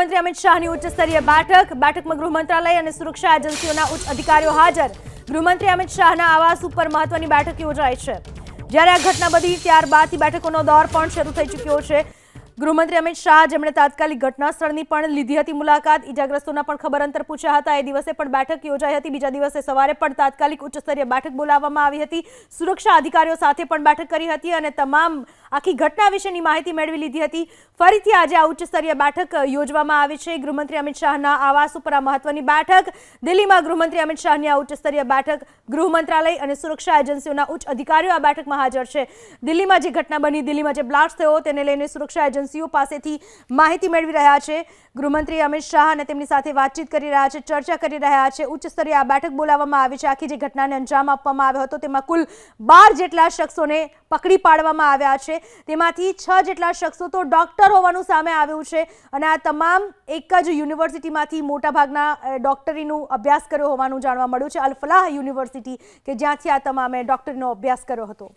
ગૃહમંત્રી અમિત શાહની ઉચ્ચ સ્તરીય બેઠક, બેઠકમાં ગૃહ મંત્રાલય અને સુરક્ષા એજન્સીઓના ઉચ્ચ અધિકારીઓ હાજર. ગૃહમંત્રી અમિત શાહના આવાસ ઉપર મહત્વની બેઠક યોજાઈ છે. જ્યારે આ ઘટના બધી ત્યારબાદથી બેઠકોનો દોર પણ શરૂ થઈ ચૂક્યો છે. ગૃહમંત્રી અમિત શાહ, જેમણે તાત્કાલિક ઘટના સ્થળની પણ લીધી હતી મુલાકાત. ઇજાગ્રસ્તોના પણ ખબર અંતર પૂછ્યા હતા. એ દિવસે પણ બેઠક યોજાઈ હતી. બીજા દિવસે સવારે પણ તાત્કાલિક ઉચ્ચ સ્તરીય બેઠક બોલાવવામાં આવી હતી. સુરક્ષા અધિકારીઓ સાથે પણ બેઠક કરી હતી અને તમામ આખી ઘટના વિશેની માહિતી મેળવી લીધી હતી. ફરીથી આજે આ ઉચ્ચસ્તરીય બેઠક યોજવામાં આવી છે. ગૃહમંત્રી અમિત શાહના આવાસ ઉપર આ મહત્વની બેઠક. દિલ્હીમાં ગૃહમંત્રી અમિત શાહની આ ઉચ્ચ સ્તરીય બેઠક. ગૃહ મંત્રાલય અને સુરક્ષા એજન્સીઓના ઉચ્ચ અધિકારીઓ આ બેઠકમાં હાજર છે. દિલ્હીમાં જે ઘટના બની, દિલ્હીમાં જે બ્લાસ્ટ થયો, તેને લઈને સુરક્ષા એજન્સીઓ પાસેથી માહિતી મેળવી રહ્યા છે. ગૃહમંત્રી અમિત શાહ અને તેમની સાથે વાતચીત કરી રહ્યા છે, ચર્ચા કરી રહ્યા છે. ઉચ્ચ સ્તરીય આ બેઠક બોલાવવામાં આવી છે. આખી જે ઘટનાને અંજામ આપવામાં આવ્યો હતો, તેમાં કુલ બાર જેટલા શખ્સોને પકડી પાડવામાં આવ્યા છે. તેમાંથી છ જેટલા શખ્સો તો ડોક્ટર હોવાનું સામે આવ્યું છે અને આ તમામ એક જ યુનિવર્સિટીમાંથી મોટાભાગના ડોક્ટરીનું અભ્યાસ કર્યો હોવાનું જાણવા મળ્યું છે. અલફલાહ યુનિવર્સિટી કે જ્યાંથી આ તમામે ડોક્ટરીનો અભ્યાસ કર્યો હતો.